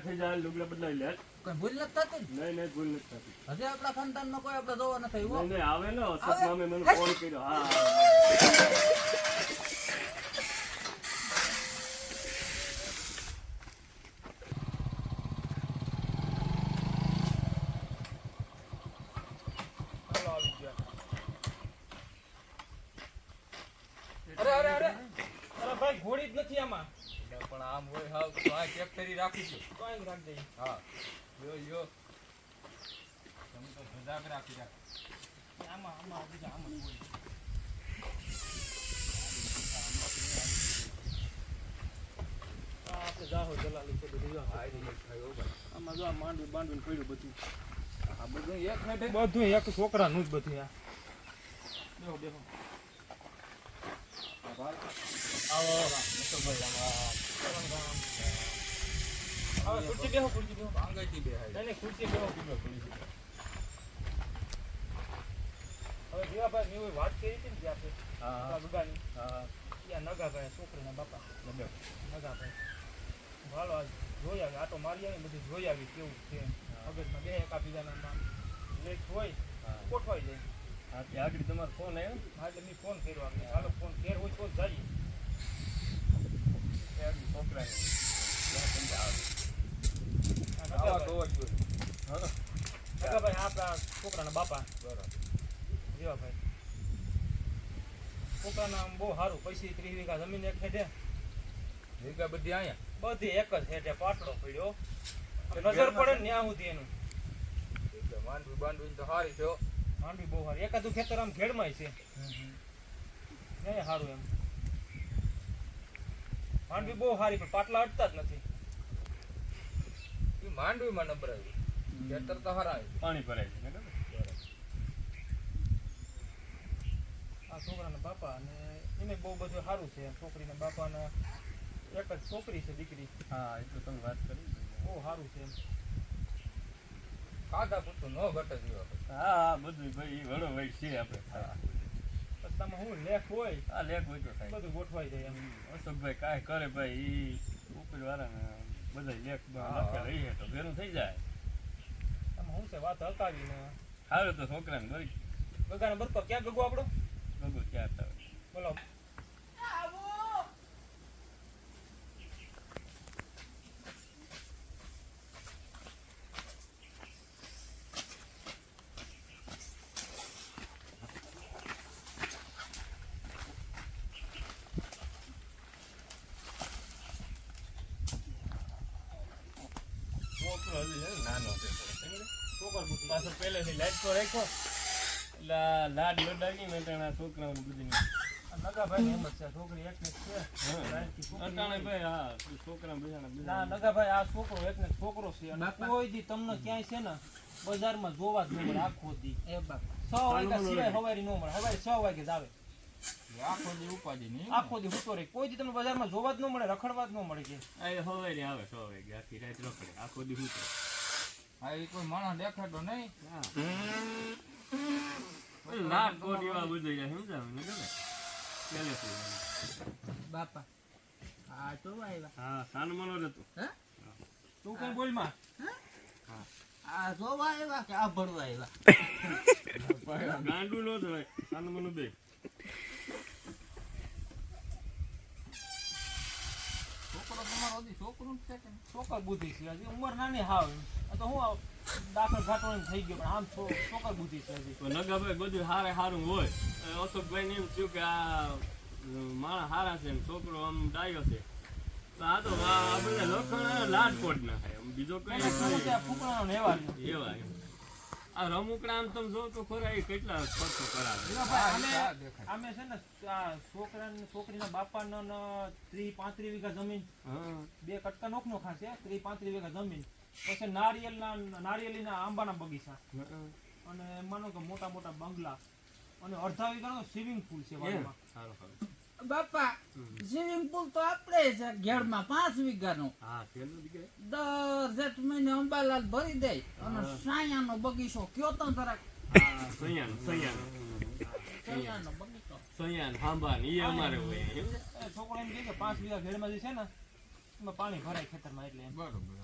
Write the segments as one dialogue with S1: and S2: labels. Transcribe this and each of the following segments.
S1: ત્યાર થઈ જાય લુગડા બદલાવી લે.
S2: કઈ ભૂલ નથી થતી?
S1: નહીં નહીં ભૂલ નથી થતી.
S2: હજી આપણા ખાનદાનમાં કોઈ આપણે જોવા નથી
S1: નહીં નહીં આવે ને અશોક
S2: આવે?
S1: મને ફોન કર્યો. હા હા.
S3: હાલો આવી ગયા અરે અરે અરે. અરે ભાઈ ઘોડી જ નથી આમાં.
S4: પણ આમ હોય હાવ તો આ કરી રાખીશું
S3: તો રાખજે
S4: હા. યો યો. તમે તો સજાગ રાખી રાખ
S3: આમાં આમાં બીજા આમાં હોય. આપણે જાહો જલાલી છે બધું આમાં જો આ માંડવી બાંડવીને પડ્યું બધું.
S4: આ બધું એક
S3: બધું એક છોકરાનું જ બધું આ. બેહો બેહો. ખુરશી બેહો ખુરશી બેહો
S4: આંગળીથી બેહાય
S3: નહીં ખુરશી બેહો
S4: ખુલી છે
S3: હવે જીવાભાઈ મેં વાત કરી હતી ને આપણે
S4: હા.
S3: ત્યાં નગાભાઈ છોકરીના બાપા નગાભાઈ હાલો આજ જોઈ આવી આટો મારી આવી બધું જોઈ આવી કેવું છે મગજમાં બે એકા બીજાના લેખ હોય ગોઠવાઈ જાય
S1: હા ત્યાં આગળ તમારો ફોન આવ્યો
S3: હા એટલે મેં ફોન કર્યો. આપણે ચાલો ફોન ફેર હોય તો જઈએ
S4: એ આગળ છોકરાને ત્યાં સમજા આવે
S3: આ
S4: આવા
S3: નગાભાઈ
S4: તો જ જોઈએ હા
S3: નગાભાઈ આપણા છોકરાના બાપા બહુ સારું પૈસી ત્રીસ વીઘા જમીન એક હેઠે
S4: ભેગા બધી અહીંયા
S3: બધી એક જ હેઠે પાટલો પડ્યો નજર પડે ને ત્યાં સુધી એનું
S4: માંડવી બાંડવી તો સારી છે
S3: માંડવી બહુ સારી એકાદું ખેતર આમ ઘેડમાં છે. નહીં સારું એમ. માંડવી બહુ સારી પણ પાટલા અટતા જ નથી.
S4: ઈ માંડવીમાં નંબર આવ્યું ખેતર તો હારા
S1: પાણી ભરાય છે?
S3: આ છોકરાના બાપા અને એને બહુ બધું સારું છે. છોકરીના બાપાના એક જ છોકરી છે દીકરી.
S1: હા એ તો તમે વાત કરી
S3: બહુ સારું છે
S4: ખાધા પૂરતું ન ઘટે
S1: હા હા બધું ભાઈ વડો ભાઈ છે આપણે.
S4: હા.
S3: પછી તમે શું લેખ હોય
S1: હા લેખ હોય તો થાય
S3: બધું ગોઠવાઈ જાય એમ.
S1: અશોકભાઈ કાંઈ કરે ભાઈ ઈ ઉપર વાળાને બધા લેખ. રહીએ તો ભેરું થઈ જાય.
S3: આમાં હું છે વાત હકાવીને
S1: હારું તો છોકરાને દોરી
S3: ગગાને બરકો ક્યાં ગગો આપણો?
S1: ગગો ક્યાં
S3: બોલો.
S1: રાખ્યો એટલે લાડ લડાવી ને આ છોકરાઓને
S3: નગાભાઈ છે છોકરી એક ને છે
S1: હા.
S3: છોકરા
S1: બીજાના
S3: ના નગાભાઈ આ છોકરો એક ને છોકરો છે અને. કોઈ દી તમને ક્યાંય છે ને બજારમાં જોવા જ ન મળે આખો દી
S2: એ બાપ
S3: છ વાગ્યા સિવાય. હવારી ન મળે હવારે છ વાગે જ આવે
S4: આખો દી ઉપાધિ નહીં
S3: આખો દી હુતો રહે કોઈ દી તમને બજારમાં જોવા જ ન મળે રખડવા જ ન મળે કે.
S1: એ હવે હવારે આવે સો વાગે આખી રાત રખડે. આખો દી શું
S4: હા એ કોઈ માણસ દેખાતો નહીં.
S1: લાડ કોટ એવા બુજાઈ જાય સમજાવે ને પહેલેથી
S2: બાપા આ તો આવ્યા.
S1: હા સાન મનો જ હતું.
S2: હે?
S3: તું કઈ બોલમાં
S2: આ જોવા આવ્યા કે આ ભરવા આવ્યા?
S1: ગાંડું નો થાય સાન મનો બે
S4: છોકરો તમારો હજી છોકરું છે કે?
S3: છોકર બુદ્ધિ છે હજી. ઉંમર નાની હાવ તો હું દાખલ ઘાટો થઈ ગયો પણ આમ છોકર બુદ્ધિ છે હજી
S1: નગાભાઈ બધું હારે હારું હોય. અશોકભાઈ ને એમ થયું કે આ માણસ હારા છે છોકરો આમ ડાયો છે. આ તો લખણ લાડકોટ ના થાય બીજો કઈ
S3: ફૂકણા.
S1: એવા એમ. આ રમુકડા આમ તમે જો તો ખરા એ કેટલા ખર્ચો કરાવે.
S3: ના
S4: હા,
S3: ભાઈ,
S4: એ તો આ
S3: અમે છે ને આ છોકરીના બાપાનો ન ત્રીસ પાંત્રીસ વીઘા જમીન. બે કટકા નોખ નોખા ત્રી પાંત્રી વીઘા જમીન. પછી નારિયેલના નારિયેલીના આંબાના બગીચા. અને માનો કે મોટા મોટા બંગલા. અને અડધા વીઘાનો સ્વિમિંગ પુલ છે વાડીમાં.
S1: સારું સારું.
S2: બાપા સ્વિમિંગ પુલ તો આપણે છે ઘેરમાં પાંચ વીઘાનો. દર જેઠ મહિને અંબાલાલ ભરી દે. અને. સાયાનો બગીચો કયો તો જરાક
S1: હા સૈયાનું સૈયાનું.
S2: સૈયાનો બગીચો.
S1: સૈયાન હાંબાન ને ઈ અમારે હોય.
S3: છોકરો એમ કે પાંચ વીઘા ઘેરમાં જે છે ને એમાં પાણી ભરાય ખેતરમાં એટલે એમ.
S4: બરોબર.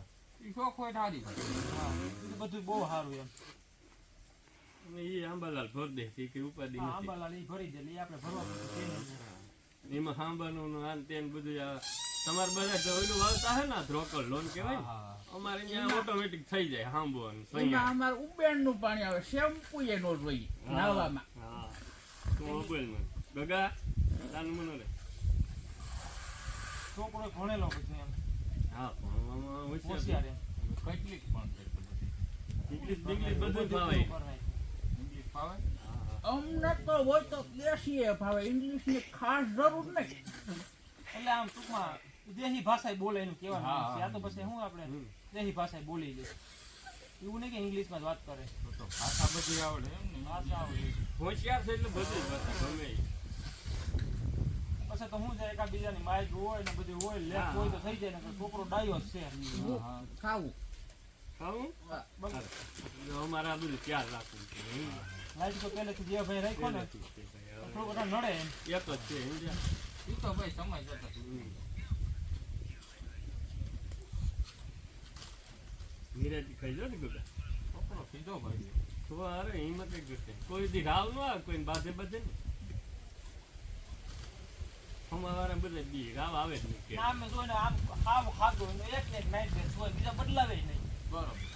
S4: ઈ શોખ હોય તો
S3: હા બધું બહુ સારું એમ.
S1: એ ઈ આંબાલાલ ભરી દે કે ઉપાધિ
S3: આંબાલાલ ઈ ભરી દે એટલે આપણે ભરવા.
S1: એમાં હાંબાનું ને તેન બધું આવે તમારે બધા જોયેલું વાવતા હે ને ધ્રોકર લોન કહેવાય અમારે ત્યાં ઓટોમેટિક થઈ જાય
S2: એમાં
S1: સૈયા
S2: અમારે ઉબેરનું પાણી આવે શેમ્પુ એ નો જોઈએ નાવામાં
S1: હા. તું ગગા તાન મને રે.
S3: છોકરો ભણેલો પછી એમ.
S1: હા ભણવામાં
S3: હોશિયાર
S4: કેટલીક પણ
S1: ઇંગ્લિશ બધું.
S3: બધું
S1: ફાવે
S4: ઇંગ્લિશ ફાવે
S2: અમને તો હોય તો દેશી ભાવે ઇંગ્લિશની ખાસ જરૂર નહીં.
S3: એટલે આમ ટૂંકમાં દેહી ભાષા બોલે એનું કહેવાનું
S4: હા,
S3: છે. આ તો પછી શું આપણે. દેહી ભાષા બોલી લે એવું નહીં કે ઇંગ્લિશમાં જ વાત કરે.
S4: તો ભાષા બધી આવડે એમ ને.
S3: ભાષા આવડે.
S1: હોશિયાર છે એટલે બધી ભાષા ગમે.
S3: પછી તો શું છે એકાબીજાની માઇક હોય ને બધું હોય લેખ હોય તો થઈ જાય ને છોકરો ડાયો જ છે.
S4: હા, હા.
S2: ખાવું.
S1: ખાવું?
S3: બસ.
S1: અમારે આ બધું ચાર રાખવું છે. હમ.
S3: લાઈટ તો પહેલેથી જે ભાઈ રાખ્યો ને
S1: જ
S3: થોડું બધા નડે એમ.
S1: એક જ છે?
S4: ઈ તો ભાઈ સમય જતો
S1: નિરાજી ખાઈ જાઓ ને ગગા
S4: છોકરો સીધો ભાઈ.
S1: તો અરે હિંમત એક જશે કોઈ દી રાવ ન આવે કોઈ બાધે બધે ને. અમારા બધા બી રાવ આવે જ નહીં
S3: આમ જોઈને આમ હાવ ખાધો એક ને એક નાઈટ ડ્રેસ હોય બીજા બદલાવે નહીં.
S4: બરોબર. જ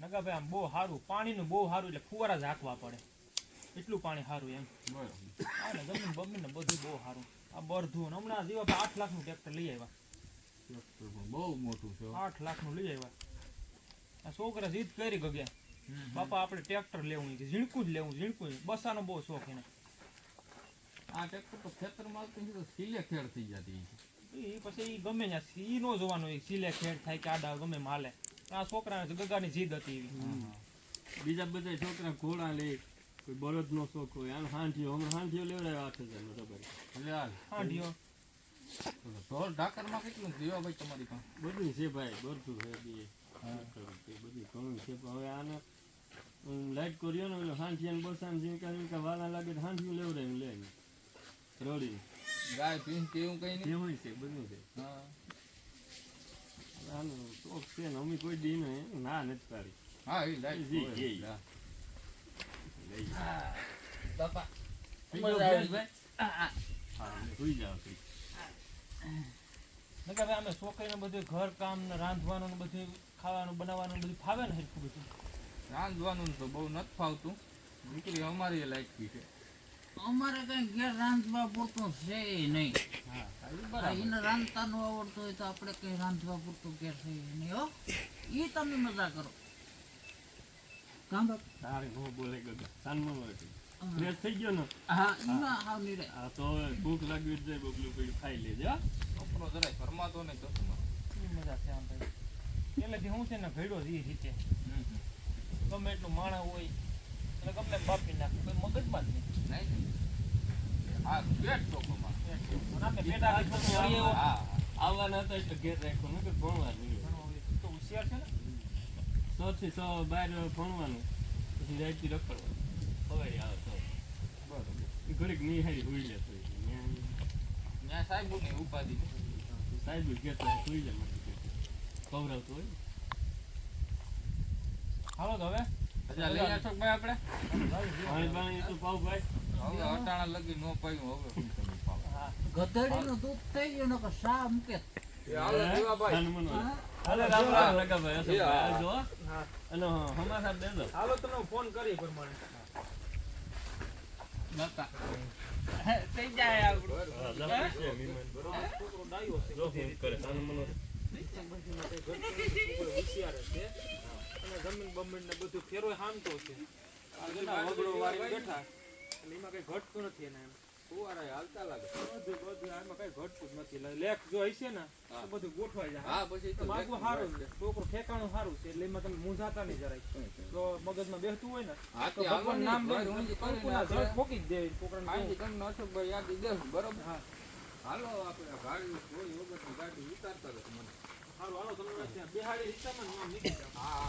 S3: નકા ભાઈ આમ બહુ સારું પાણીનું બહુ સારું એટલે ફુવારા જ હાંકવા પડે. એટલું પાણી સારું એમ.
S4: બરાબર
S3: જમીન ગમે ને બધું બહુ સારું આ બરધું હમણાં જીવા આઠ લાખનું ટ્રેક્ટર લઈ આવ્યા.
S4: બહુ મોટું છે.
S3: આઠ લાખનું લઈ આવ્યા. આ છોકરા જીદ કરી ગયા બાપા આપણે ટ્રેક્ટર લેવું છે ઝીણકું જ લેવું ઝીણકું બસાનો બહુ શોખ એને.
S4: આ ટ્રેક્ટર તો ખેતરમાં તો સીલે ખેડ થઈ જતી
S3: એ પછી એ ગમે ત્યાં સી નો જોવાનું સિલે ખેડ થાય કે આડા ગમે માલે. આ છોકરાને ગગાની જીદ હતી.
S1: બીજા બધા છોકરા ઘોડા લે કોઈ બળદનો શોખ હોય. આમ હાંઠીઓ હમણાં હાંઠીઓ લેવડાવ્યો આઠ હજારનો ડબલ
S4: એટલે હાંઠીઓ
S3: હાંડીઓ
S4: ઢાકરમાં કેટલું દીવા ભાઈ તમારી પાસે.
S1: બધું છે ભાઈ બધું છે બી બધું ઘણું છે. હવે આને લાઈટ કર્યો ને ઓલો હાંઠિયા ને બસાને જીવકા જીવકા વાલા લાગે તો હાંઠિયું લેવડાવીને લે રોડી
S4: ગાય પીન કે એવું કઈ નહીં.
S1: છે બધું છે.
S4: હા.
S1: શોખ છે ને અમે કોઈ દી ના નથી પાડી
S4: હા એ લાઈટ
S1: જી,
S4: હોય.
S1: જી.
S4: હા.
S1: લઈ
S2: બાપા મજા આવી.
S1: ભાઈ હા સુઈ જાવ
S3: નકર અમે છોકરીને બધું ઘર કામ ને રાંધવાનું ને બધું ખાવાનું બનાવવાનું બધું ફાવે ને હરખું બધું
S4: રાંધવાનું તો બહુ નથી ફાવતું દીકરી અમારી લાયકી છે
S2: અમારે કઈ ઘેર રાંધવા પૂરતું છે નહીં. એને રાંધતા ન આવડતું હોય તો આપણે કઈ રાંધવા પૂરતું ઘેર છે નહીં હો. એ તમે મજા કરો. કામ બાપ.
S1: તારે હું બોલે ગયો સાનમાં મળે ફ્રેશ થઈ ગયો ને?
S2: હા એમાં હાવ નીરે
S1: આ તો ભૂખ લાગી જ જાય બબલું ખાઈ લેજે હા.
S4: છોકરો જરાય શરમાતો નહીં ચશ્મા
S3: ઈ મજા છે આમ ભાઈ પહેલેથી હું છે ને ભેડો જ ઈ રીતે ગમે એટલું માણા હોય એટલે ગમે બાપી નાખે કોઈ મગજમાં જ નહીં.
S4: નહીં પેટ
S3: પેટા
S1: આવવાના હતા એટલે ઘેર રાખ્યો નકર ભણવા નહીં.
S3: ઘણો તો હોશિયાર છે ને.
S1: સો થી સો બાર ભણવાનું પછી રાતથી રખડવાનું. સવારે આવે તો.
S4: બરોબર
S1: ઘડીક નિહાળી હોઈ લે તો.
S4: ત્યાં સાહેબની ઉપાધિ.
S1: સાહેબ ઘેર તો સુઈ જાય મને ખવડાવતો હોય
S3: હાલો તો હવે.
S2: ગધેડીનું દૂધ થઈ ગયું નકર શા મૂકે
S3: કરી જમીન બમીન ને બધું ફેરો હામતો છે. વગડો વાળીને બેઠા એટલે એમાં કઈ ઘટતું નથી એને એમ.
S4: ફુવારા હાલતા લાગે.
S3: બધું બધું આમાં કઈ ઘટતું જ નથી. લેખ જો હશે ને તો
S4: હા.
S3: બધું ગોઠવાઈ જાય.
S4: હા પછી તો
S3: સારું છે. છોકરું ઠેકાણું સારું છે એટલે એમાં તમે મૂંઝાતા નહીં જરાય. જો મગજમાં બેસતું હોય ને તો
S4: તે
S3: ભગવાન નામ લઈને કંકુના જળ ફોકી જ દેવી છોકરાને
S4: તમને અશોકભાઈ યાદ બરોબર?
S3: હા.
S4: હાલો આપણે ગાડી કોઈ વગરની ગાડી ઉતારતા મને.
S3: હાલો તમને ત્યાં બેહાડી જ આમ નીકળી.
S4: હા.